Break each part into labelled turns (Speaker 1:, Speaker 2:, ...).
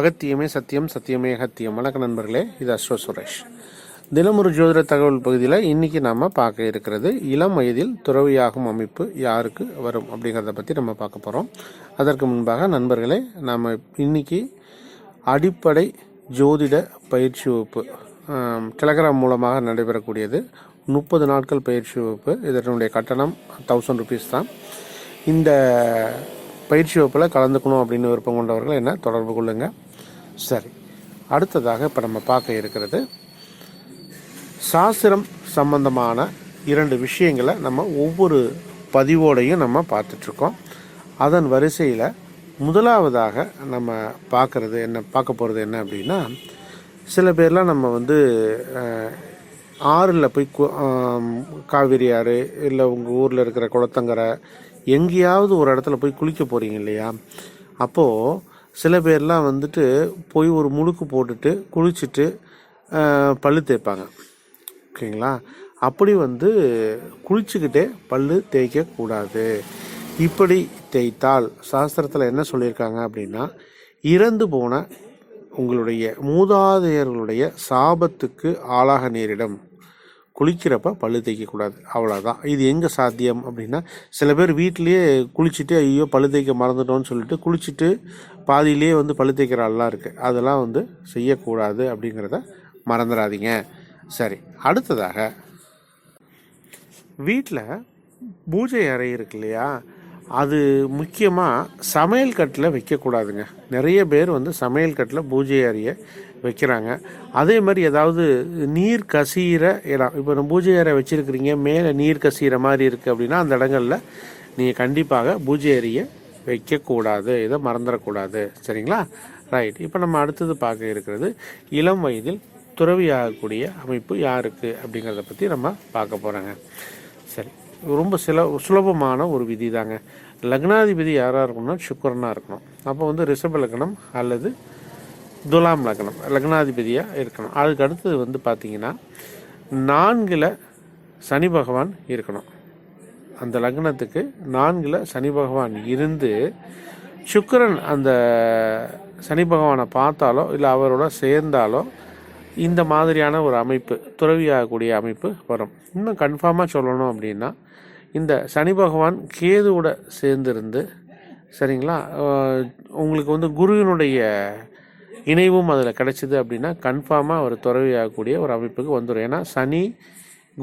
Speaker 1: அகத்தியமே சத்தியம் சத்தியமே அகத்தியம். வணக்க நண்பர்களே இது அஸ்வ சுரேஷ். தினமொரு ஜோதிட தகவல் பகுதியில் இன்னைக்கு நாம் பார்க்க இருக்கிறது இளம் வயதில் துறவியாகும் அமைப்பு யாருக்கு வரும் அப்படிங்கிறத பற்றி நம்ம பார்க்க போகிறோம் அதற்கு முன்பாக நண்பர்களே நாம் இன்னைக்கு அடிப்படை ஜோதிட பயிற்சி வகுப்பு டெலகிராம் மூலமாக நடைபெறக்கூடியது. முப்பது நாட்கள் பயிற்சி வகுப்பு. இதனுடைய கட்டணம் தௌசண்ட் ருபீஸ் தான். இந்த பயிற்சி வகுப்பில் கலந்துக்கணும் அப்படின்னு விருப்பம் கொண்டவர்கள் என்ன தொடர்பு கொள்ளுங்க. சரி. அடுத்ததாக இப்போ நம்ம பார்க்க இருக்கிறது சாஸ்திரம் சம்பந்தமான இரண்டு விஷயங்களை நம்ம ஒவ்வொரு பதிவோடையும் நம்ம பார்த்துட்ருக்கோம் அதன் வரிசையில் முதலாவதாக நம்ம பார்க்குறது என்ன பார்க்க போகிறது என்ன அப்படின்னா சில பேர்லாம் நம்ம வந்து ஆறில் போய் கு- காவிரி ஆறு இல்லை உங்கள் ஊரில் இருக்கிற குளத்தங்கரை எங்கேயாவது ஒரு இடத்துல போய் குளிக்க போகிறீங்க இல்லையா? அப்போது சில பேர்லாம் வந்துட்டு போய் ஒரு முழுக்கு போட்டுட்டு குளிச்சுட்டு பல்லு தேய்ப்பாங்க. ஓகேங்களா? அப்படி வந்து குளிச்சுக்கிட்டே பல்லு தேய்க்கக்கூடாது. இப்படி தேய்த்தால் சாஸ்திரத்தில் என்ன சொல்லியிருக்காங்க அப்படின்னா இறந்து போன உங்களுடைய மூதாதையர்களுடைய சாபத்துக்கு ஆளாக நேரிடும். குளிக்கிறப்ப பல்லு தேய்க்கக்கூடாது அவ்வளோதான் இது எங்கே சாத்தியம் அப்படின்னா சில பேர் வீட்டிலேயே குளிச்சுட்டு ஐயோ பல்லு தேய்க்க மறந்துட்டோன்னு சொல்லிட்டு குளிச்சுட்டு பாதியிலேயே வந்து பல்லு தேய்க்கிற ஆள்லாம் இருக்குது அதெல்லாம் வந்து செய்யக்கூடாது அப்படிங்கிறத மறந்துடாதீங்க. சரி அடுத்ததாக வீட்டில் பூஜை அறை இருக்கு இல்லையா? அது முக்கியமாக சமையல் கட்டில் வைக்கக்கூடாதுங்க. நிறைய பேர் வந்து சமையல் கட்டில் பூஜை அறையை வைக்கிறாங்க. அதே மாதிரி ஏதாவது நீர் கசிகிற இடம். இப்போ நம்ம பூஜை அறை வச்சுருக்கிறீங்க. மேலே நீர் கசிகிற மாதிரி இருக்குது அப்படின்னா அந்த இடங்களில் நீங்கள் கண்டிப்பாக பூஜை அறையை வைக்கக்கூடாது. இதை மறந்துடக்கூடாது. சரிங்களா? ரைட் இப்போ நம்ம அடுத்தது பார்க்க இருக்கிறது இளம் வயதில் துறவியாகக்கூடிய அமைப்பு யாருக்கு அப்படிங்கிறத பற்றி நம்ம பார்க்க போகிறோங்க சரி. ரொம்ப சில சுலபமான ஒரு விதி தாங்க லக்னாதிபதி யாராக இருக்கணும்னா சுக்கரனாக இருக்கணும். அப்போ வந்து ரிஷப லக்னம் அல்லது துலாம் லக்னம் லக்னாதிபதியாக இருக்கணும். அதுக்கு அடுத்தது வந்து பார்த்தீங்கன்னா நான்கில் சனி பகவான் இருக்கணும். அந்த லக்னத்துக்கு நான்கில் சனி பகவான் இருந்து சுக்கரன் அந்த சனி பகவானை பார்த்தாலோ இல்லை அவரோட சேர்ந்தாலோ இந்த மாதிரியான ஒரு அமைப்பு துறவியாகக்கூடிய அமைப்பு வரும். இன்னும் கன்ஃபார்மாக சொல்லணும் அப்படின்னா இந்த சனி பகவான் கேதுவோட சேர்ந்திருந்து சரிங்களா? உங்களுக்கு வந்து குருவினுடைய இணைவும் அதில் கிடைச்சிது அப்படின்னா கன்ஃபார்மாக அவர் துறவியாகக்கூடிய ஒரு அமைப்புக்கு வந்துடும் ஏன்னா சனி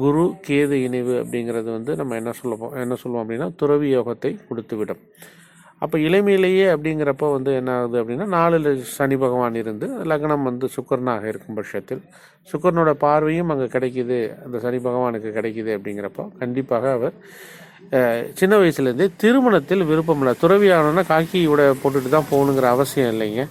Speaker 1: குரு கேது இணைவு அப்படிங்கிறது வந்து நம்ம என்ன சொல்லுவோம் என்ன சொல்லுவோம் அப்படின்னா துறவி யோகத்தை கொடுத்துவிடும். அப்போ இளமையிலேயே அப்படிங்கிறப்போ வந்து என்ன ஆகுது அப்படின்னா நாலில் சனி பகவான் இருந்து லக்னம் வந்து சுக்கரனாக இருக்கும் பட்சத்தில் சுக்கரனோட பார்வையும் அங்கே கிடைக்கிது அந்த சனி பகவானுக்கு கிடைக்கிது அப்படிங்கிறப்போ கண்டிப்பாக அவர் சின்ன வயசுலேருந்தே திருமணத்தில் விருப்பம் இல்லை. துறவியானோன்னா காக்கி உடை போட்டுட்டு தான் போகணுங்கிற அவசியம் இல்லைங்க.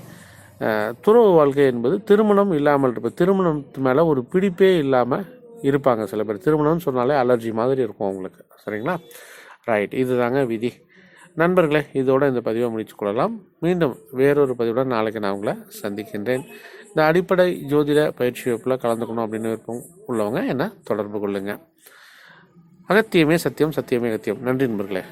Speaker 1: துறவு வாழ்க்கை என்பது திருமணம் இல்லாமல் இருப்பது திருமணத்து மேலே ஒரு பிடிப்பே இல்லாமல் இருப்பாங்க சில பேர். திருமணம்னு சொன்னாலே அலர்ஜி மாதிரி இருக்கும் அவங்களுக்கு சரிங்களா? ரைட். இதுதாங்க விதி. நண்பர்களே இதோட இந்த பதிவை முடித்துக் கொள்ளலாம். மீண்டும் வேறொரு பதிவுடன் நாளைக்கு நான் உங்களை சந்திக்கின்றேன். இந்த அடிப்படை ஜோதிட பயிற்சி வகுப்பில் கலந்துக்கணும் அப்படின்னு விருப்பம் உள்ளவங்க என்ன தொடர்பு கொள்ளுங்கள் அகத்தியமே சத்தியம் சத்தியமே அகத்தியம். நன்றி நண்பர்களே.